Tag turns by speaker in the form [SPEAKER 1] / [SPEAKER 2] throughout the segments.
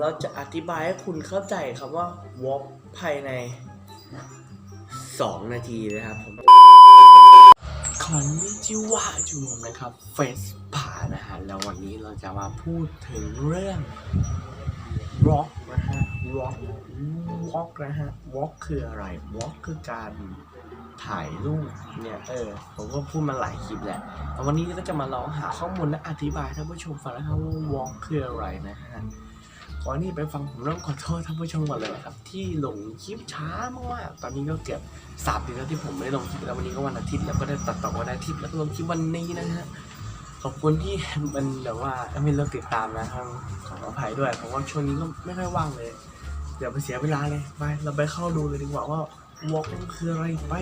[SPEAKER 1] เราจะอธิบายให้คุณเข้าใจครับว่า walk ภายใน 2 นาทีนะครับผมคอนนิจิวะจูมนะครับเฟสผ่านะฮะแล้ววันนี้เราจะมาพูดถึงเรื่อง rock นะฮะ rock walk นะฮะ walk คืออะไร walk คือการถ่ายรูปเนี่ยเออผมก็พูดมาหลายคลิปแหละแต่วันนี้ก็จะมาลองหาข้อมูลและอธิบายท่านผู้ชมฟังนะครับว่า walk คืออะไรนะฮะ ก่อนที่ไปฟังผมต้องขอโทษท่านผู้ชมก่อนเลยครับ ที่หลงคลิปช้ามากๆตอนนี้ก็เกือบสามเดือนแล้วที่ผมไม่ได้ลงคลิปแล้ววันนี้ก็วันอาทิตย์แล้วก็ได้ตัดต่อวันอาทิตย์แล้วก็ลงคลิปวันนี้นะฮะขอบคุณที่มันแบบว่าไม่เลิกติดตามนะทางขออภัยด้วยเพราะว่าช่วงนี้ก็ไม่ค่อยว่างเลยเดี๋ยวไปเสียเวลาเลยไปเราไปเข้าดูเลยดีกว่าว่าวอล์กคืออะไรไป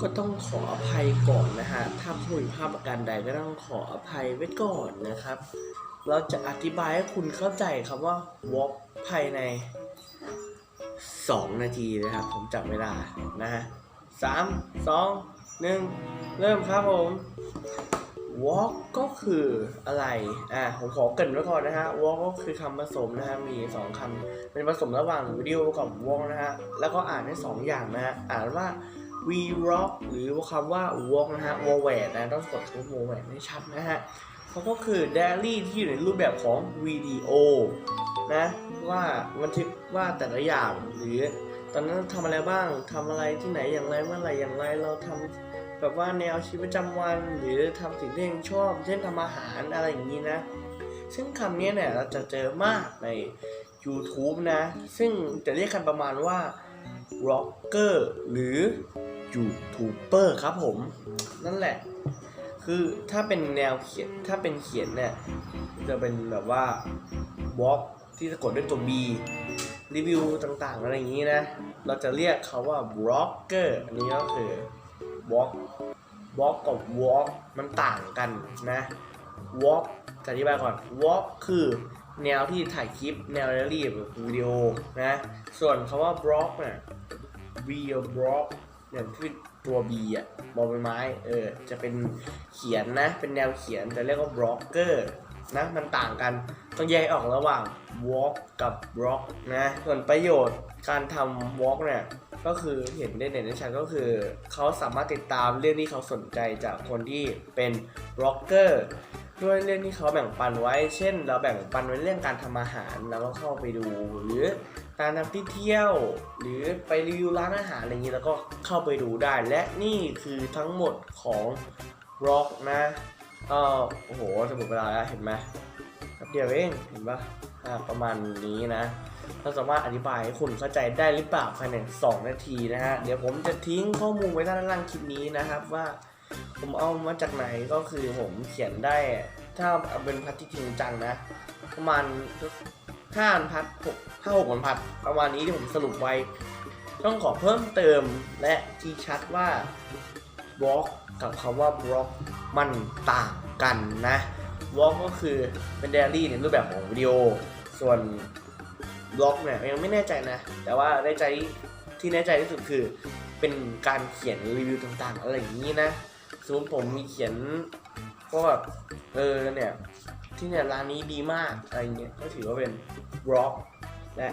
[SPEAKER 1] ก็ต้องขออภัยก่อนนะฮะ ถ้าพูดภาพประการใดก็ต้องขออภัยไว้ก่อนนะครับ เราจะอธิบายให้คุณเข้าใจครับว่า walk ภายใน 2 นาทีนะครับ ผมจับเวลานะฮะสามสองหนึ่งเริ่มครับผม walk ก็คืออะไร อ่า ผมขอเกรินไว้ก่อนนะฮะ walk ก็คือคำผสมนะฮะ มี 2คำเป็นผสมระหว่างวิดีโอกับ walk นะฮะ แล้วก็อ่านได้ 2 อย่างนะฮะ อ่านว่า we rock หรือคำว่า walk นะฮะ w a l w a r นะ ต้องกดทุก w a l w a r ให้ชัดนะฮะ เขาก็คือ diary ที่อยู่ในรูปแบบของวิดีโอนะว่าบันทึกว่าแต่ละอย่างหรือตอนนั้นทำอะไรบ้างทำอะไรที่ไหนอย่างไรเมื่อไรอย่างไรเราทำแบบว่าแนวชีวิตประจำวัน หรือทำสิ่งที่เองชอบ เช่นทำอาหารอะไรอย่างนี้นะ ซึ่งคำนี้เนี่ยเราจะเจอมากใน YouTube นะ ซึ่งจะเรียกกันประมาณว่า rocker หรือ YouTuber ครับผม นั่นแหละ คือถ้าเป็นแนวเขียนถ้าเป็นเขียนเนี่ยจะเป็นแบบว่าบล็อกที่สะกดด้วยตัว B รีวิวต่างๆอะไรอย่างนี้นะ เราจะเรียกเขาว่าบล็อกเกอร์อันนี้ก็คือบล็อกบล็อกกับวอล์กมันต่างกันนะวอล์กอธิบายก่อนวอล์กคือแนวที่ถ่ายคลิปแนวเรลี่แบบวิดีโอนะ ส่วนคำว่าบล็อกเนี่ย v บล็อกอย่างที่ ตัว B อะบอใบไม้ เออ จะเป็นเขียนนะ เป็นแนวเขียนจะเรียกว่าบล็อกเกอร์นะ มันต่างกัน ต้องแยกออกระหว่าง walk กับ block นะ ส่วนประโยชน์การทำ walk เนี่ย ก็คือเห็นได้เด่นได้ชัดก็คือ เขาสามารถติดตามเรื่องที่เขาสนใจจากคนที่เป็นบล็อกเกอร์ด้วยเรื่องที่เขาแบ่งปันไว้ เช่น เราแบ่งปันไว้เรื่องการทำอาหารเราก็เข้าไปดู หรือ การทำที่เที่ยว หรือไปรีวิวร้านอาหารอะไรอย่างนี้แล้วก็เข้าไปดูได้ และนี่คือทั้งหมดของบล็อกนะก็โอ้โหจะหมดเวลาแล้วเห็นไหมแป๊บเดียวเองเห็นปะอ่าประมาณนี้นะเราสามารถอธิบายให้คุณเข้าใจได้หรือเปล่าภายใน2นาทีนะฮะ เดี๋ยวผมจะทิ้งข้อมูลไว้ด้านล่างคลิปนี้นะครับว่าผมเอามาจากไหนก็คือผมเขียนได้ ถ้าเป็นพัดที่จริงจังนะ ประมาณ ห้าพัดหกห้าหกพันพัดประมาณนี้ที่ผมสรุปไว้ ต้องขอเพิ่มเติมและที่ชัดว่าบล็อกกับคำว่าบล็อกมันต่างกันนะวอล์กก็คือเป็นไดอารี่ในรูปแบบของวิดีโอ ส่วนบล็อกเนี่ยยังไม่แน่ใจนะ แต่ว่าแน่ใจที่แน่ใจที่สุดคือเป็นการเขียนรีวิวต่างๆ อะไรอย่างนี้นะสมมติผมมีเขียนก็แบบเออเนี่ย ที่เนี่ยร้านนี้ดีมากอะไรเงี้ยก็ถือว่าเป็นบล็อกและ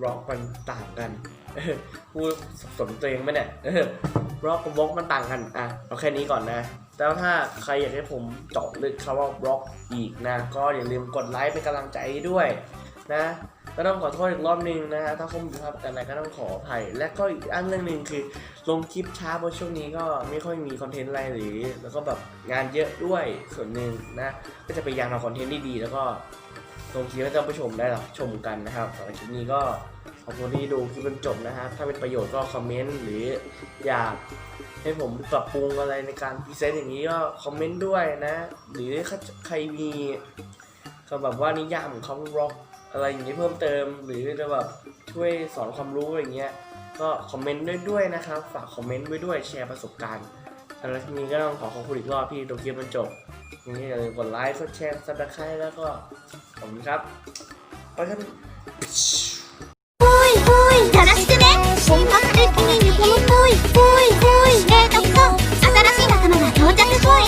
[SPEAKER 1] บล็อกมันต่างกันพูดสับสนตัวเองไหมเนี่ยบล็อกกับบล็อกมันต่างกันอะเอาแค่นี้ก่อนนะแล้วถ้าใครอยากให้ผมเจาะลึกคำว่าบล็อกอีกนะ ก็อย่าลืมกดไลค์เป็นกำลังใจด้วย นะ ก็ต้องขอโทษอีกรอบหนึงนะฮะถ้าข้อมูลผิดพลาดอะไรก็ต้องขออภัย และก็อีกอันเรื่องหนึ่งคือลงคลิปช้าเพราะช่วงนี้ก็ไม่ค่อยมีคอนเทนต์อะไรหรือ แล้วก็แบบงานเยอะด้วยส่วนหนึ่งนะก็จะพยายามทำคอนเทนต์ที่ดีแล้วก็ลงคลิปให้ท่านผู้ชมได้รับชมกันนะครับสำหรับคลิปนี้ก็ขอบคุณที่ดูคลิปจนจบนะฮะถ้าเป็นประโยชน์ก็คอมเมนต์หรืออยากให้ผมปรับปรุงอะไรในการพรีเซนต์อย่างนี้ก็คอมเมนต์ด้วยนะ หรือใครมีก็แบบว่านิยามของคำร็อก อะไรอย่างนี้เพิ่มเติมหรือจะแบบช่วยสอนความรู้อะไรเงี้ยก็คอมเมนต์ด้วยด้วยนะครับ ฝากคอมเมนต์ไว้ด้วยแชร์ประสบการณ์สำหรับทีนี้ก็ต้องขอขอบคุณอีกรอบพี่ดูคลิปจนจบยังไงอย่าลืมกดไลค์กดแชร์ซับสไครต์แล้วก็ขอบคุณครับไปกัน